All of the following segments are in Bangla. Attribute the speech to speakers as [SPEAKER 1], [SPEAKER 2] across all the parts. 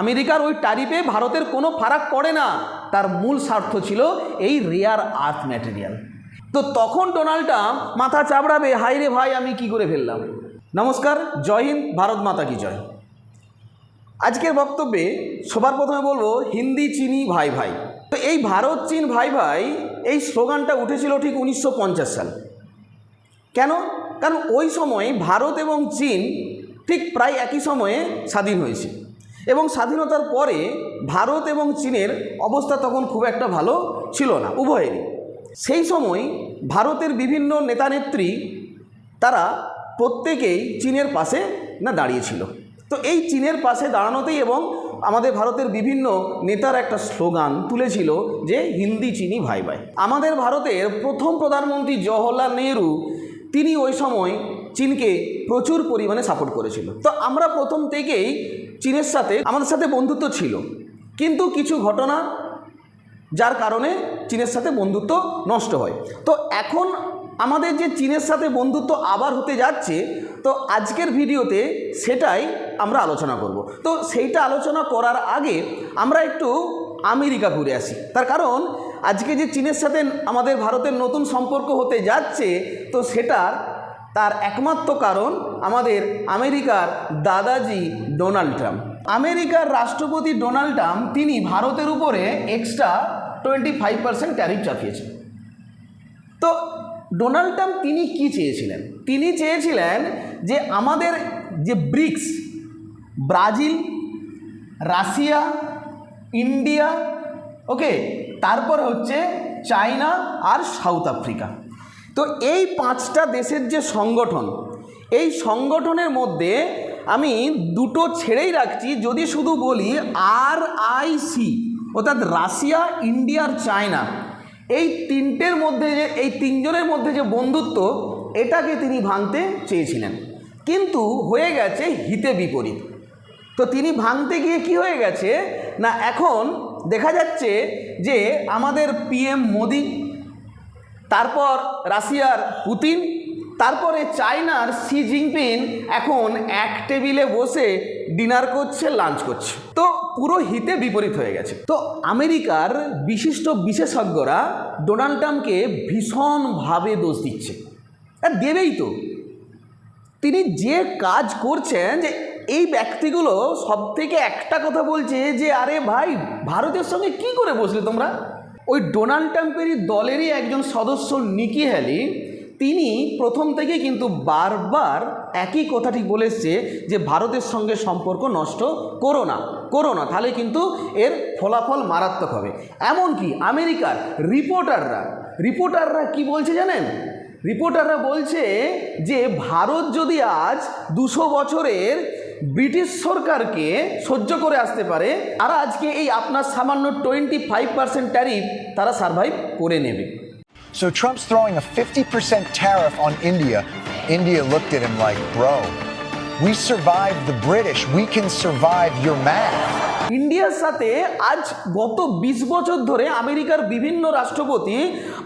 [SPEAKER 1] আমেরিকার ওই ট্যারিফে ভারতের কোনো ফারাক পড়ে না। তার মূল স্বার্থ ছিল এই রেয়ার আর্থ ম্যাটেরিয়াল। তো তখন ডোনাল্ড ট্রাম্প মাথা চাবড়াবে হাই রে ভাই, আমি কি করে ফেললাম? নমস্কার, জয় হিন্দ, ভারত মাতা কি জয়। আজকের বক্তব্যে সবার প্রথমে বলব, হিন্দি, চিনি, ভাই ভাই। তো এই ভারত, চীন, ভাই ভাই, এই স্লোগানটা উঠেছিল ঠিক উনিশশো সাল। কেন? কারণ ওই সময় ভারত এবং চীন ঠিক প্রায় একই সময়ে স্বাধীন হয়েছে। এবং স্বাধীনতার পরে ভারত এবং চীনের অবস্থা তখন খুব একটা ভালো ছিল না, উভয়েরই। সেই সময় ভারতের বিভিন্ন নেতানেত্রী তারা প্রত্যেকেই চীনের পাশে না দাঁড়িয়েছিল তো এই চীনের পাশে দাঁড়ানোতেই এবং আমাদের ভারতের বিভিন্ন নেতার একটা স্লোগান তুলেছিল যে হিন্দি চিনি ভাই ভাই আমাদের ভারতের প্রথম প্রধানমন্ত্রী জওহরলাল নেহরু, তিনি ওই সময় চীনকে প্রচুর পরিমাণে সাপোর্ট করেছিল। তো আমরা প্রথম থেকেই চীনের সাথে, আমাদের সাথে বন্ধুত্ব ছিল। কিন্তু কিছু ঘটনা যার কারণে চীনের সাথে বন্ধুত্ব নষ্ট হয়। তো এখন আমাদের যে চীনের সাথে বন্ধুত্ব আবার হতে যাচ্ছে, তো আজকের ভিডিওতে সেটাই আমরা আলোচনা করব। তো সেইটা আলোচনা করার আগে আমরা একটু আমেরিকা ঘুরে আসি। তার কারণ আজকে যে চীনের সাথে আমাদের ভারতের নতুন সম্পর্ক হতে যাচ্ছে, তো সেটার তার একমাত্র কারণ আমাদের আমেরিকার দাদাজি ডোনাল্ড ট্রাম্প। আমেরিকার রাষ্ট্রপতি ডোনাল্ড ট্রাম্প তিনি ভারতের উপরে extra twenty five percent tariff চাপিয়েছেন। তো ডোনাল্ড ট্রাম্প তিনি কি চেয়েছিলেন? তিনি চেয়েছিলেন যে আমাদের যে BRICS, Brazil, Russia, India okay তারপর হচ্ছে চায়না আর সাউথ আফ্রিকা। তো এই পাঁচটা দেশের যে সংগঠন, এই সংগঠনের মধ্যে আমি দুটো ছেড়েই রাখছি, যদি শুধু বলি আর আই সি অর্থাৎ রাশিয়া, ইন্ডিয়া আর চায়না, এই তিনটের মধ্যে যে, এই তিনজনের মধ্যে যে বন্ধুত্ব, এটাকে তিনি ভাঙতে চেয়েছিলেন। কিন্তু হয়ে গেছে হিতে বিপরীত। তো তিনি ভাঙতে গিয়ে কি হয়ে গেছে? না, এখন দেখা যাচ্ছে যে আমাদের পিএম মোদি তারপর রাশিয়ার পুতিন, তারপরে চায়নার সি জিনপিং এখন এক টেবিলে বসে ডিনার করছে, লাঞ্চ করছে। তো পুরো হিতে বিপরীত হয়ে গেছে। তো আমেরিকার বিশিষ্ট বিশেষজ্ঞরা ডোনাল্ড ট্রাম্পকে ভীষণভাবে দোষ দিচ্ছে। আর দেবেই তো। তিনি যে কাজ করছেন যে এই ব্যক্তিগুলো সব থেকে একটা কথা বলছে যে, আরে ভাই, ভারতের সঙ্গে কি করে বসলে তোমরা? ওই ডোনাল্ড ট্রাম্পেরই দলেরই একজন সদস্য নিকি হ্যালি, তিনি প্রথম থেকে কিন্তু বারবার একই কথাটি বলে এসছে যে ভারতের সঙ্গে সম্পর্ক নষ্ট করো না করো না, তাহলে কিন্তু এর ফলাফল মারাত্মক হবে। এমনকি আমেরিকার রিপোর্টাররা রিপোর্টাররা কি বলছে জানেন? রিপোর্টাররা বলছে যে ভারত যদি আজ দুশো বছরের ব্রিটিশ সরকারকে সহ্য করে আসতে পারে আর আজকে এই আপনার সামান্য টোয়েন্টি ফাইভ পার্সেন্ট ট্যারিফ তারা সার্ভাইভ করে নেবে
[SPEAKER 2] So Trump's throwing a 50% tariff on India. India looked at him like, bro, we survived the British. We can survive your math.
[SPEAKER 1] ইন্ডিয়ার সাথে আজ গত ২০ বছর ধরে আমেরিকার বিভিন্ন রাষ্ট্রপতি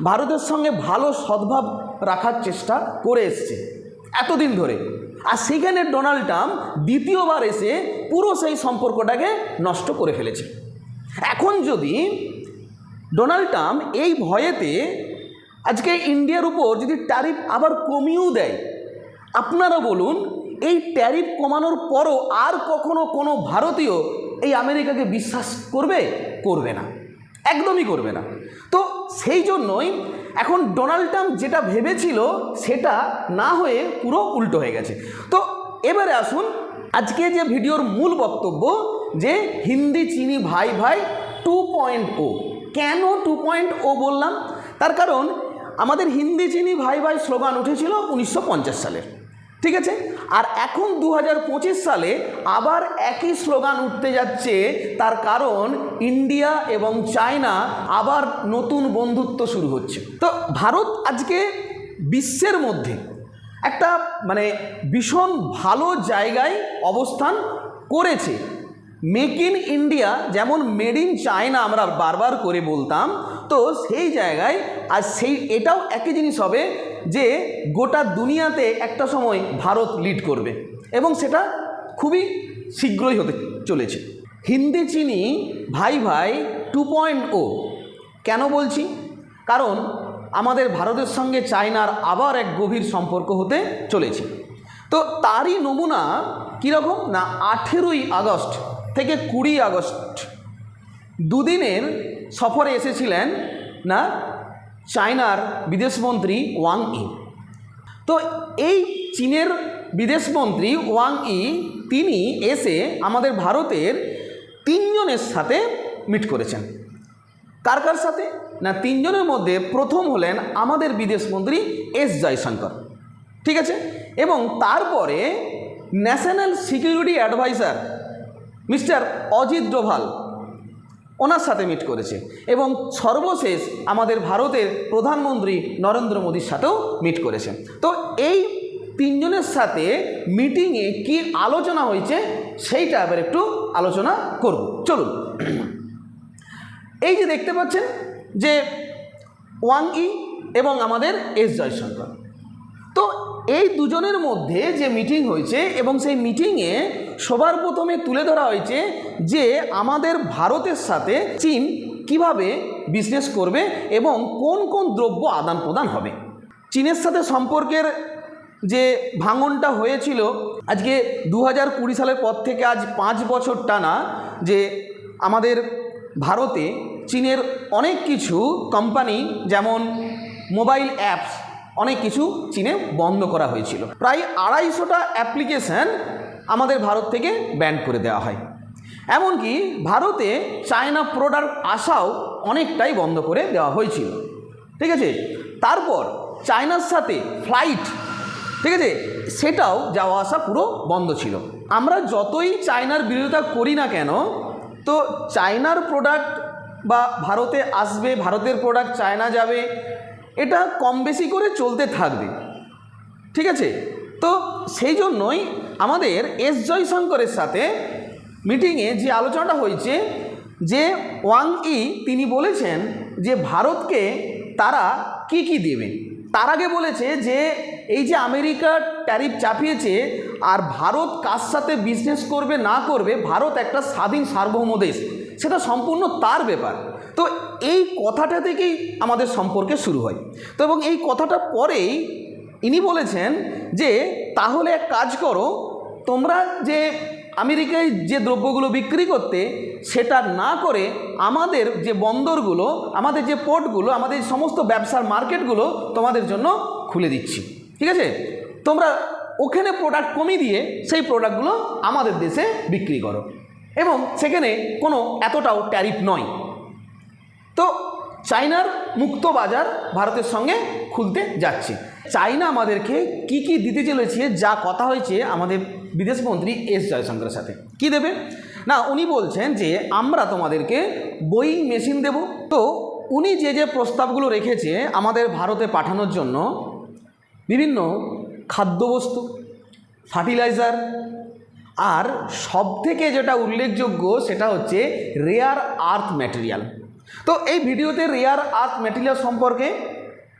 [SPEAKER 1] ভারতের সঙ্গে ভালো সদ্ভাব রাখার চেষ্টা করে এসছে এতদিন ধরে আর সেখানে ডোনাল্ড ট্রাম্প দ্বিতীয়বার এসে পুরো সেই সম্পর্কটাকে নষ্ট করে ফেলেছে। এখন যদি ডোনাল্ড ট্রাম্প এই ভয়েতে আজকে ইন্ডিয়ার উপর যদি ট্যারিফ আবার কমিয়েও দেয়, আপনারা বলুন, এই ট্যারিফ কমানোর পরও আর কখনো কোনো ভারতীয় এই আমেরিকাকে বিশ্বাস করবে? করবে না। একদমই করবে না। তো সেই জন্যই এখন ডোনাল্ড ট্রাম্প যেটা ভেবেছিল সেটা না হয়ে পুরো উল্টো হয়ে গেছে। তো এবারে আসুন, আজকে যে ভিডিওর মূল বক্তব্য যে হিন্দি, চিনি, ভাই ভাই টু পয়েন্ট ও কেন টু পয়েন্ট ও বললাম? তার কারণ আমাদের হিন্দি, চিনি, ভাই ভাই স্লোগান উঠেছিল উনিশশো সালের। ঠিক আছে? আর এখন দু হাজার পঁচিশ সালে আবার একই স্লোগান উঠতে যাচ্ছে, তার কারণ ইন্ডিয়া এবং চায়না আবার নতুন বন্ধুত্ব শুরু হচ্ছে। তো ভারত আজকে বিশ্বের মধ্যে একটা মানে ভীষণ ভালো জায়গায় অবস্থান করেছে। মেক ইন ইন্ডিয়া যেমন মেড ইন চায়না আমরা বারবার করে বলতাম, তো সেই জায়গায় আর সেই এটাও একই জিনিস হবে যে গোটা দুনিয়াতে একটা সময় ভারত লিড করবে এবং সেটা খুবই শীঘ্রই হতে চলেছে। হিন্দি চিনি ভাই ভাই টু পয়েন্ট ও কেন বলছি? কারণ আমাদের ভারতের সঙ্গে চায়নার আবার এক গভীর সম্পর্ক হতে চলেছে। তো তারই নমুনা কীরকম? না, আঠেরোই আগস্ট থেকে কুড়ি আগস্ট দুদিনের সফরে এসেছিলেন না চায়নার বিদেশমন্ত্রী ওয়াং ই। তো এই চীনের বিদেশমন্ত্রী ওয়াং ই, তিনি এসে আমাদের ভারতের তিনজনের সাথে মিট করেছেন। কার কার সাথে? না, তিনজনের মধ্যে প্রথম হলেন আমাদের বিদেশমন্ত্রী এস জয়শঙ্কর। ঠিক আছে? এবং তারপরে national security adviser mister Ajit Doval ওনার সাথে মিট করেছে। এবং সর্বশেষ আমাদের ভারতের প্রধানমন্ত্রী নরেন্দ্র মোদীর সাথেও মিট করেছে। তো এই তিনজনের সাথে মিটিংয়ে কি আলোচনা হয়েছে, সেইটা এবার একটু আলোচনা করব। চলুন। এই যে দেখতে পাচ্ছেন যে ওয়াং ই এবং আমাদের এস জয়শঙ্কর। তো এই দুজনের মধ্যে যে মিটিং হয়েছে এবং সেই মিটিংয়ে সবার প্রথমে তুলে ধরা হয়েছে যে আমাদের ভারতের সাথে চীন কীভাবে বিজনেস করবে এবং কোন কোন দ্রব্য আদান প্রদান হবে। চীনের সাথে সম্পর্কের যে ভাঙনটা হয়েছিল, আজকে দু হাজার কুড়ি সালের পর থেকে আজ পাঁচ বছর টানা যে আমাদের ভারতে চীনের অনেক কিছু কোম্পানি যেমন মোবাইল অ্যাপস অনেক কিছু চীনে বন্ধ করা হয়েছিল। প্রায় আড়াইশোটা অ্যাপ্লিকেশান আমাদের ভারত থেকে ব্যান করে দেওয়া হয়। এমনকি ভারতে চায়না প্রোডাক্ট আসাও অনেকটাই বন্ধ করে দেওয়া হয়েছিল। ঠিক আছে? তারপর চায়নার সাথে ফ্লাইট ঠিক আছে? সেটাও যাওয়া আসা পুরো বন্ধ ছিল। আমরা যতই চায়নার বিরোধিতা করি না কেন, তো চায়নার প্রোডাক্ট বা ভারতে আসবে, ভারতের প্রোডাক্ট চায়না যাবে, এটা কম বেশি করে চলতে থাকবে। ঠিক আছে? তো সেই জন্যই আমাদের এস জয়শঙ্করের সাথে মিটিংয়ে যে আলোচনাটা হয়েছে, যে ওয়াং ই তিনি বলেছেন যে ভারতকে তারা কি কি দেবে। তার আগে বলেছে যে এই যে আমেরিকা ট্যারিফ চাপিয়েছে আর ভারত কার সাথে বিজনেস করবে না করবে, ভারত একটা স্বাধীন সার্বভৌম দেশ, সেটা সম্পূর্ণ তার ব্যাপার। তো এই কথাটা থেকেই আমাদের সম্পর্কে শুরু হয়। তো এবং এই কথাটা পরেই ইনি বলেছেন যে, তাহলে এক কাজ করো, তোমরা যে আমেরিকায় যে দ্রব্যগুলো বিক্রি করতে, সেটা না করে আমাদের যে বন্দরগুলো, আমাদের যে পোর্টগুলো, আমাদের সমস্ত ব্যবসার মার্কেটগুলো তোমাদের জন্য খুলে দিচ্ছি। ঠিক আছে? তোমরা ওখানে প্রোডাক্ট কমিয়ে দিয়ে সেই প্রোডাক্টগুলো আমাদের দেশে বিক্রি করো। এবং সেখানে কোনো এতটাও ট্যারিফ নয়। তো চায়নার মুক্ত বাজার ভারতের সঙ্গে খুলতে যাচ্ছে। চায়না আমাদেরকে কি কি দিতে চলেছে, যা কথা হয়েছে আমাদের বিদেশমন্ত্রী এস জয়শঙ্করের সাথে। কি দেবে? না, উনি বলছেন যে, আমরা তোমাদেরকে বোয়িং মেশিন দেব। তো উনি যে যে প্রস্তাবগুলো রেখেছে আমাদের ভারতে পাঠানোর জন্য, বিভিন্ন খাদ্যবস্তু, ফার্টিলাইজার, আর সব থেকে যেটা উল্লেখযোগ্য সেটা হচ্ছে রেয়ার আর্থ ম্যাটেরিয়াল তো এই ভিডিওতে রেয়ার আর্থ ম্যাটেরিয়াল সম্পর্কে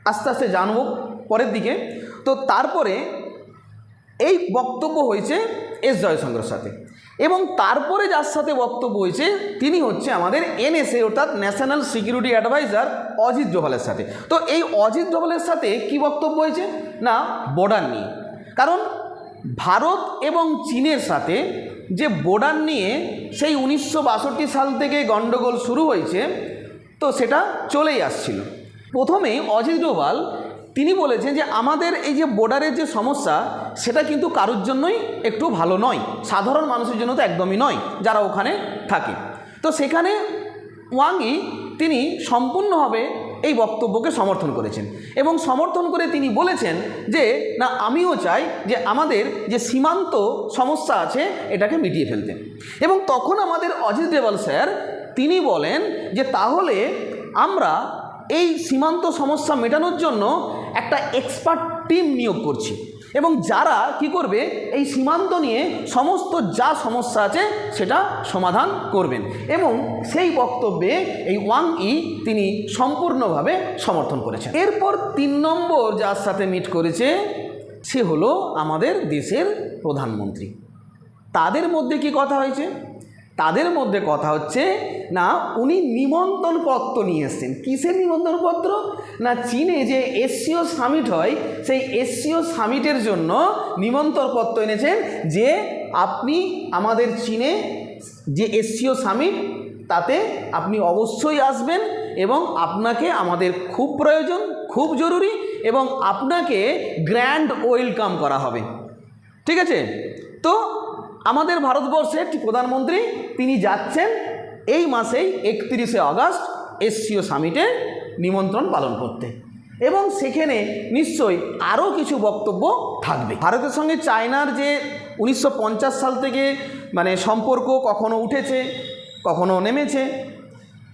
[SPEAKER 1] আস্তে আস্তে জানব পরের দিকে। তো তারপরে এই বক্তব্য হয়েছে এস জয়শঙ্করের সাথে এবং তারপরে যার সাথে বক্তব্য হয়েছে তিনি হচ্ছে আমাদের এনএসএ অর্থাৎ ন্যাশনাল সিকিউরিটি অ্যাডভাইজার অজিত ডোভালের সাথে। তো এই অজিত ডোভালের সাথে কি বক্তব্য হয়েছে? না, বর্ডার নিয়ে। কারণ ভারত এবং চীনের সাথে যে বর্ডার নিয়ে সেই উনিশশো বাষট্টি সাল থেকে গণ্ডগোল শুরু হয়েছে তো সেটা চলেই আসছিল। প্রথমে অজিত ডোভাল, তিনি বলেছেন যে আমাদের এই যে বর্ডারের যে সমস্যা, সেটা কিন্তু কারোর জন্যই একটু ভালো নয়। সাধারণ মানুষের জন্য তো একদমই নয়, যারা ওখানে থাকে। তো সেখানে ওয়াংই তিনি সম্পূর্ণভাবে এই বক্তব্যকে সমর্থন করেছেন এবং সমর্থন করে তিনি বলেছেন যে, না, আমিও চাই যে আমাদের যে সীমান্ত সমস্যা আছে, এটাকে মিটিয়ে ফেলতে। এবং তখন আমাদের অজিত দেওয়াল স্যার তিনি বলেন যে তাহলে আমরা এই সীমান্ত সমস্যা মেটানোর জন্য একটা এক্সপার্ট টিম নিয়োগ করছি। এবং যারা কি করবে, এই সীমান্ত নিয়ে সমস্ত যা সমস্যা আছে সেটা সমাধান করবেন। এবং সেই বক্তব্যে এই ওয়াং ই তিনি সম্পূর্ণভাবে সমর্থন করেছেন। এরপর তিন নম্বর যার সাথে মিট করেছে, সে হলো আমাদের দেশের প্রধানমন্ত্রী। তাদের মধ্যে কি কথা হয়েছে? তাদের মধ্যে কথা হচ্ছে, না, উনি নিমন্ত্রণ পত্র নিয়ে এসছেন। কিসের নিমন্ত্রণ পত্র না, চীনে যে এসসিও সামিট হয়, সেই এসসিও সামিটের জন্য নিমন্ত্রণ পত্র এনেছেন যে আপনি আমাদের চীনে যে এসসিও সামিট তাতে আপনি অবশ্যই আসবেন এবং আপনাকে আমাদের খুব প্রয়োজন, খুব জরুরি এবং আপনাকে গ্র্যান্ড ওয়েলকাম করা হবে। ঠিক আছে? তো আমাদের ভারতবর্ষের প্রধানমন্ত্রী, তিনি যাচ্ছেন এই মাসেই একত্রিশে আগস্ট এসসিও সামিটে নিমন্ত্রণ পালন করতে। এবং সেখানে নিশ্চয়ই আরও কিছু বক্তব্য থাকবে। ভারতের সঙ্গে চায়নার যে উনিশশো পঞ্চাশ সাল থেকে মানে সম্পর্ক কখনো উঠেছে, কখনো নেমেছে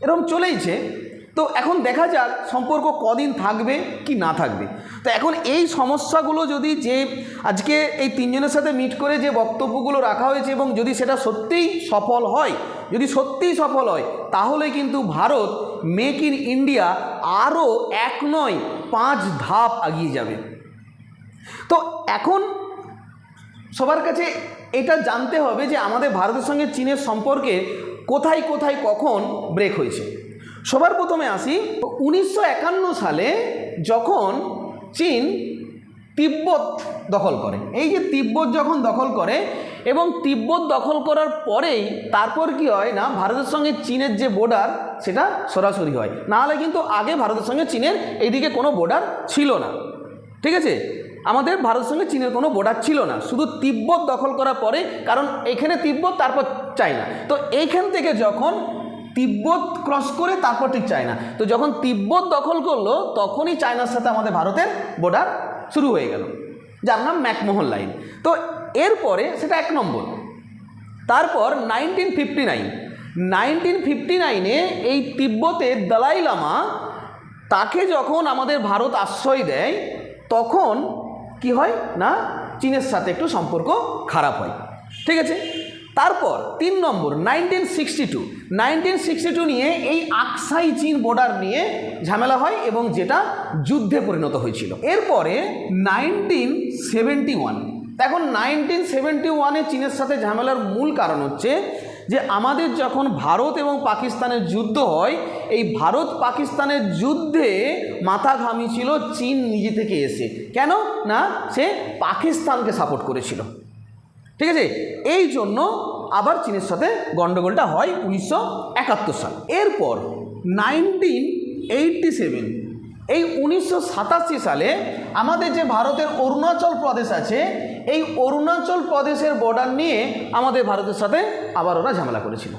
[SPEAKER 1] এরকম চলেইছে। তো এখন দেখা যাক সম্পর্ক কদিন থাকবে কি না থাকবে। তো এখন এই সমস্যাগুলো যদি যে আজকে এই তিনজনের সাথে মিট করে যে বক্তব্যগুলো রাখা হয়েছে এবং যদি সেটা সত্যিই সফল হয়, যদি সত্যিই সফল হয়, তাহলে কিন্তু ভারত মেক ইন ইন্ডিয়া আরও এক নয়, পাঁচ ধাপ এগিয়ে যাবে। তো এখন সবার কাছে এটা জানতে হবে যে আমাদের ভারতের সঙ্গে চীনের সম্পর্কে কোথায় কোথায় কখন ব্রেক হয়েছে। সবার প্রথমে আসি। উনিশশো একান্ন সালে যখন চীন তিব্বত দখল করে। এই যে তিব্বত যখন দখল করে এবং তিব্বত দখল করার পরেই তারপর কি হয় না, ভারতের সঙ্গে চীনের যে বর্ডার সেটা সরাসরি হয়। নাহলে কিন্তু আগে ভারতের সঙ্গে চীনের এইদিকে কোনো বর্ডার ছিল না। ঠিক আছে? আমাদের ভারতের সঙ্গে চীনের কোনো বর্ডার ছিল না। শুধু তিব্বত দখল করার পরে, কারণ এখানে তিব্বত, তারপর চায়না। তো এইখান থেকে যখন তিব্বত ক্রস করে তারপর ঠিক চায়না। তো যখন তিব্বত দখল করল, তখনই চায়নার সাথে আমাদের ভারতের বর্ডার শুরু হয়ে গেল। যার নাম ম্যাকমোহন লাইন। তো এরপরে সেটা এক নম্বর। তারপর nineteen fifty nine nineteen fifty নাইনে এই তিব্বতের দালাই লামা তাকে যখন আমাদের ভারত আশ্রয় দেয়, তখন কি হয় না? চীনের সাথে একটু সম্পর্ক খারাপ হয়। ঠিক আছে? তারপর তিন নম্বর nineteen sixty two nineteen sixty two নিয়ে এই আকসাই চীন বর্ডার নিয়ে ঝামেলা হয় এবং যেটা যুদ্ধে পরিণত হয়েছিল। এরপরে নাইনটিন সেভেন্টি ওয়ান এখন নাইনটিন সেভেন্টি ওয়ানে চীনের সাথে ঝামেলার মূল কারণ হচ্ছে যে আমাদের যখন ভারত এবং পাকিস্তানের যুদ্ধ হয়, এই ভারত পাকিস্তানের যুদ্ধে মাথা ঘামিয়েছিল চীন নিজে থেকে এসে। কেন? না, সে পাকিস্তানকে সাপোর্ট করেছিল। ঠিক আছে? এই জন্য আবার চীনের সাথে গণ্ডগোলটা হয় উনিশশো একাত্তর সাল। এরপর নাইনটিন এইটটি সেভেন এই উনিশশো সাতাশি সালে আমাদের যে ভারতের অরুণাচল প্রদেশ আছে, এই অরুণাচল প্রদেশের বর্ডার নিয়ে আমাদের ভারতের সাথে আবার ওরা ঝামেলা করেছিল।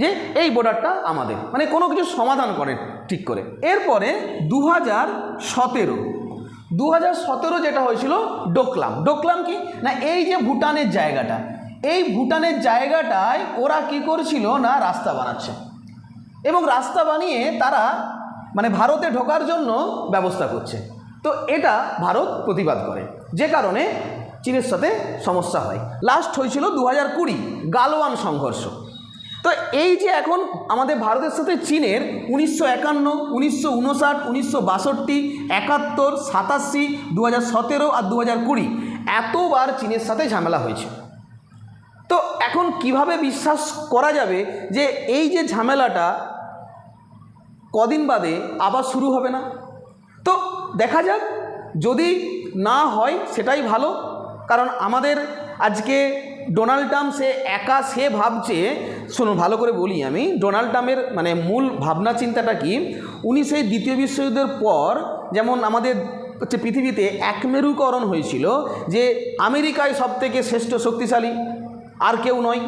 [SPEAKER 1] যে এই বর্ডারটা আমাদের মানে কোনো কিছু সমাধান করে ঠিক করে। এরপরে দু হাজার সতেরো দু হাজার সতেরো যেটা হয়েছিল ডোকলাম। ডোকলাম কি? না, এই যে ভুটানের জায়গাটা, এই ভুটানের জায়গাটায় ওরা কি করছিল? না, রাস্তা বানাচ্ছে। এবং রাস্তা বানিয়ে তারা মানে ভারতে ঢোকার জন্য ব্যবস্থা করছে। তো এটা ভারত প্রতিবাদ করে। যে কারণে চীনের সাথে সমস্যা হয়। লাস্ট হয়েছিল দু হাজার কুড়ি, গালওয়ান সংঘর্ষ। তো এই যে এখন আমাদের ভারতের সাথে চীনের উনিশশো একান্ন, উনিশশো উনষাট, উনিশশো বাষট্টি, একাত্তর, সাতাশি দু হাজার সতেরো আর দু হাজার কুড়ি এতবার চীনের সাথে ঝামেলা হয়েছে। তো এখন কীভাবে বিশ্বাস করা যাবে যে এই যে ঝামেলাটা কদিন বাদে আবার শুরু হবে না? তো দেখা যাক, যদি না হয় সেটাই ভালো। কারণ আমাদের আজকে ডোনাল্ড ট্রাম্প সে একা সে ভাবছে, শুনুন, ভালো করে বলি আমি, ডোনাল্ড ট্রাম্পের মানে মূল ভাবনা চিন্তাটা কি? উনি সেই দ্বিতীয় বিশ্বযুদ্ধের পর যেমন আমাদের হচ্ছে পৃথিবীতে একমেরুকরণ হয়েছিল যে আমেরিকায় সব থেকে শ্রেষ্ঠ শক্তিশালী, আর কেউ নয়।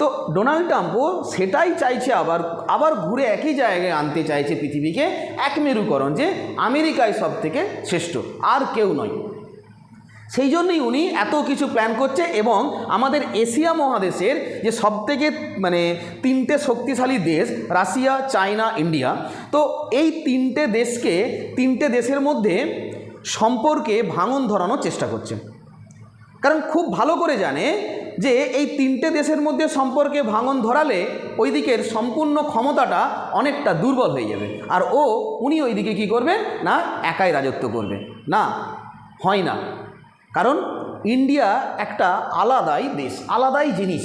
[SPEAKER 1] তো ডোনাল্ড ট্রাম্পও সেটাই চাইছে আবার আবার ঘুরে একই জায়গায় আনতে চাইছে পৃথিবীকে, এক মেরুকরণ যে আমেরিকায় সব থেকে শ্রেষ্ঠ, আর কেউ নয়। সেই জন্যই উনি এত কিছু প্ল্যান করছে এবং আমাদের এশিয়া মহাদেশের যে সবথেকে মানে তিনটে শক্তিশালী দেশ, রাশিয়া, চায়না, ইন্ডিয়া, তো এই তিনটে দেশকে, তিনটে দেশের মধ্যে সম্পর্কে ভাঙন ধরানোর চেষ্টা করছে। কারণ খুব ভালো করে জানে যে এই তিনটে দেশের মধ্যে সম্পর্কে ভাঙন ধরালে ওই দিকের সম্পূর্ণ ক্ষমতাটা অনেকটা দুর্বল হয়ে যাবে। আর ও, উনি ওই দিকে কী করবে? না, একাই রাজত্ব করবে। না, হয় না। কারণ ইন্ডিয়া একটা আলাদাই দেশ, আলাদাই জিনিস।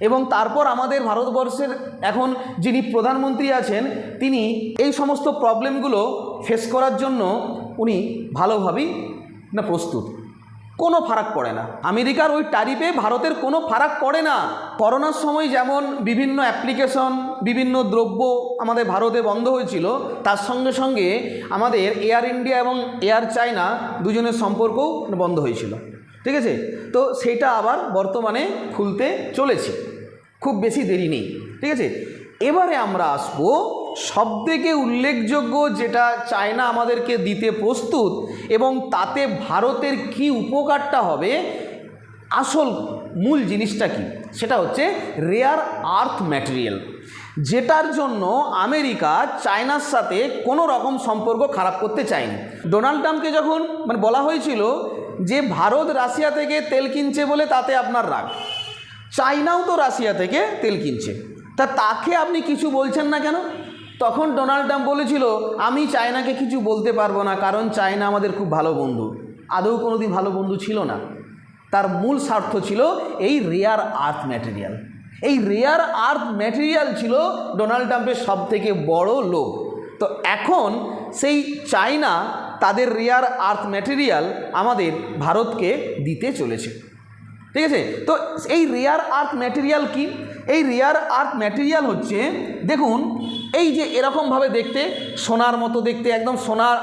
[SPEAKER 1] এবং তারপর আমাদের ভারতবর্ষের এখন যিনি প্রধানমন্ত্রী আছেন, তিনি এই সমস্ত প্রবলেমগুলো ফেস করার জন্য উনি ভালোভাবেই না প্রস্তুত। কোনো ফারাক পড়ে না। আমেরিকার ওই ট্যারিফে ভারতের কোনো ফারাক পড়ে না। করোনার সময় যেমন বিভিন্ন অ্যাপ্লিকেশন, বিভিন্ন দ্রব্য আমাদের ভারতে বন্ধ হয়েছিল, তার সঙ্গে সঙ্গে আমাদের এয়ার ইন্ডিয়া এবং এয়ার চায়না দুজনের সম্পর্কও বন্ধ হয়েছিল। ঠিক আছে? তো সেটা আবার বর্তমানে খুলতে চলেছে। খুব বেশি দেরি নেই। ঠিক আছে? এবারে আমরা আসব সবথেকে উল্লেখযোগ্য যেটা চায়না আমাদেরকে দিতে প্রস্তুত এবং তাতে ভারতের কি উপকারটা হবে, আসল মূল জিনিসটা কি? সেটা হচ্ছে রেয়ার আর্থ ম্যাটেরিয়াল যেটার জন্য আমেরিকা চায়নার সাথে কোনো রকম সম্পর্ক খারাপ করতে চায়নি। ডোনাল্ড ট্রাম্পকে যখন মানে বলা হয়েছিল যে ভারত রাশিয়া থেকে তেল কিনছে বলে তাতে আপনার রাগ, চায়নাও তো রাশিয়া থেকে তেল কিনছে। তা তাকে আপনি কিছু বলছেন না কেন? তখন ডোনাল্ড ট্রাম্প বলেছিল, আমি চায়নাকে কিছু বলতে পারব না, কারণ চায়না আমাদের খুব ভালো বন্ধু। আদৌ কোনো দিন ভালো বন্ধু ছিল না। তার মূল স্বার্থ ছিল এই রেয়ার আর্থ ম্যাটেরিয়াল এই রেয়ার আর্থ ম্যাটেরিয়াল ছিল ডোনাল্ড ট্রাম্পের সব থেকে বড় লোভ। তো এখন সেই চায়না তাদের রেয়ার আর্থ ম্যাটেরিয়াল আমাদের ভারতকে দিতে চলেছে। ঠিক আছে? তো এই রেয়ার আর্থ ম্যাটেরিয়াল কি? এই রেয়ার আর্থ ম্যাটেরিয়াল হচ্ছে, দেখুন এই যে এরকমভাবে দেখতে, সোনার মতো দেখতে, একদম সোনার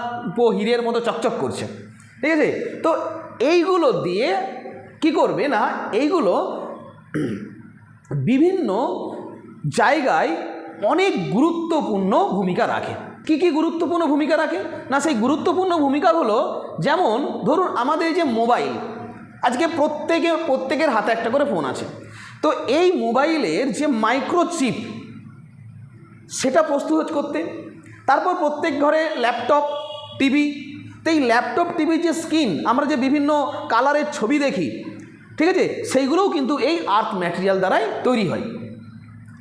[SPEAKER 1] হীরের মতো চকচক করছে। ঠিক আছে? তো এইগুলো দিয়ে কি করবে না, এইগুলো বিভিন্ন জায়গায় অনেক গুরুত্বপূর্ণ ভূমিকা রাখে। কি কি গুরুত্বপূর্ণ ভূমিকা রাখে? না, সেই গুরুত্বপূর্ণ ভূমিকা হলো, যেমন ধরুন আমাদের যে মোবাইল, আজকে প্রত্যেকে, প্রত্যেকের হাতে একটা করে ফোন আছে। তো এই মোবাইলের যে মাইক্রোচিপ সেটা প্রস্তুত করতে। তারপর প্রত্যেক ঘরে ল্যাপটপ, টিভি। তো এই ল্যাপটপ টিভির যে স্ক্রিন, আমরা যে বিভিন্ন কালারের ছবি দেখি, ঠিক আছে? সেইগুলোও কিন্তু এই আর্থ ম্যাটেরিয়াল দ্বারাই তৈরি হয়।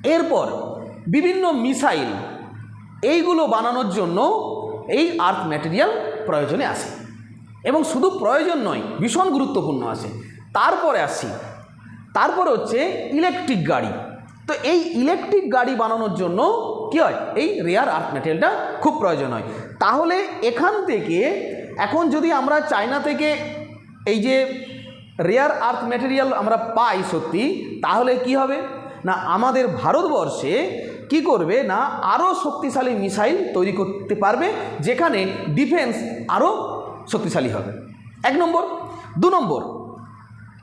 [SPEAKER 1] এরপর বিভিন্ন মিসাইল, এইগুলো বানানোর জন্য এই আর্থ ম্যাটেরিয়াল প্রয়োজনে আসে। এবং শুধু প্রয়োজন নয়, ভীষণ গুরুত্বপূর্ণ আসে। তারপরে আসি, তারপর হচ্ছে ইলেকট্রিক গাড়ি। তো এই ইলেকট্রিক গাড়ি বানানোর জন্য কী হয়? এই রেয়ার আর্থ ম্যাটেরিয়ালটা খুব প্রয়োজন হয়। তাহলে এখান থেকে এখন যদি আমরা চায়না থেকে এই যে রেয়ার আর্থ ম্যাটেরিয়াল আমরা পাই সত্যি, তাহলে কি হবে? না, আমাদের ভারতবর্ষে কি করবে? না আরও শক্তিশালী মিসাইল তৈরি করতে পারবে, যেখানে ডিফেন্স আরও শক্তিশালী হবে। এক নম্বর। দু নম্বর।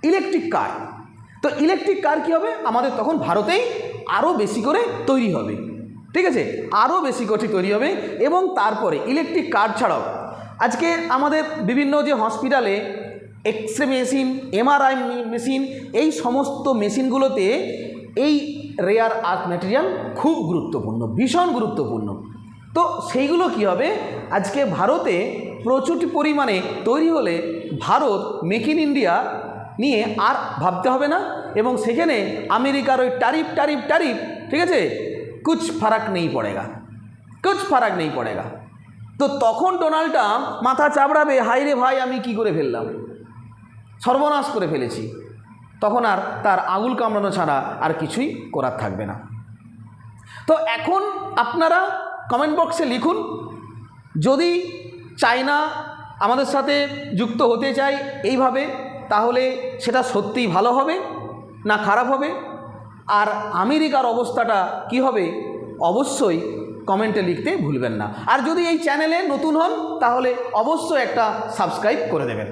[SPEAKER 1] ইলেকট্রিক কার তো ইলেকট্রিক কার কী হবে? আমাদের তখন ভারতেই আরও বেশি করে তৈরি হবে। ঠিক আছে? আরও বেশি করে তৈরি হবে এবং তারপরে ইলেকট্রিক কার্ড ছাড়াও। আজকে আমাদের বিভিন্ন যে হসপিটালে X ray machine MRI machine এই সমস্ত মেশিনগুলোতে এই রেয়ার আর্থ ম্যাটেরিয়াল খুব গুরুত্বপূর্ণ, ভীষণ গুরুত্বপূর্ণ। তো সেইগুলো কি হবে? আজকে ভারতে প্রচুর পরিমাণে তৈরি হলে ভারত মেক ইন ইন্ডিয়া নিয়ে আর ভাবতে হবে না এবং সেখানে আমেরিকার ওই ট্যারিফ ট্যারিফ ট্যারিফ ঠিক আছে? কুছ ফারাক নেই পড়েগা কুছ ফারাক নেই পড়েগা তো তখন ডোনাল্ড ট্রাম্প মাথা চাবড়াবে হাই রে ভাই, আমি কি করে ফেললাম? সর্বনাশ করে ফেলেছি। তখন আর তার আঙুল কামড়ানো ছাড়া আর কিছুই করার থাকবে না। তো এখন আপনারা কমেন্ট বক্সে লিখুন, যদি চায়না আমাদের সাথে যুক্ত হতে চায় এইভাবে, তাহলে সেটা সত্যিই ভালো হবে না খারাপ হবে? আর আমেরিকার অবস্থাটা কি হবে? অবশ্যই কমেন্টে লিখতে ভুলবেন না। আর যদি এই চ্যানেলে নতুন হন, তাহলে অবশ্যই একটা সাবস্ক্রাইব করে দেবেন।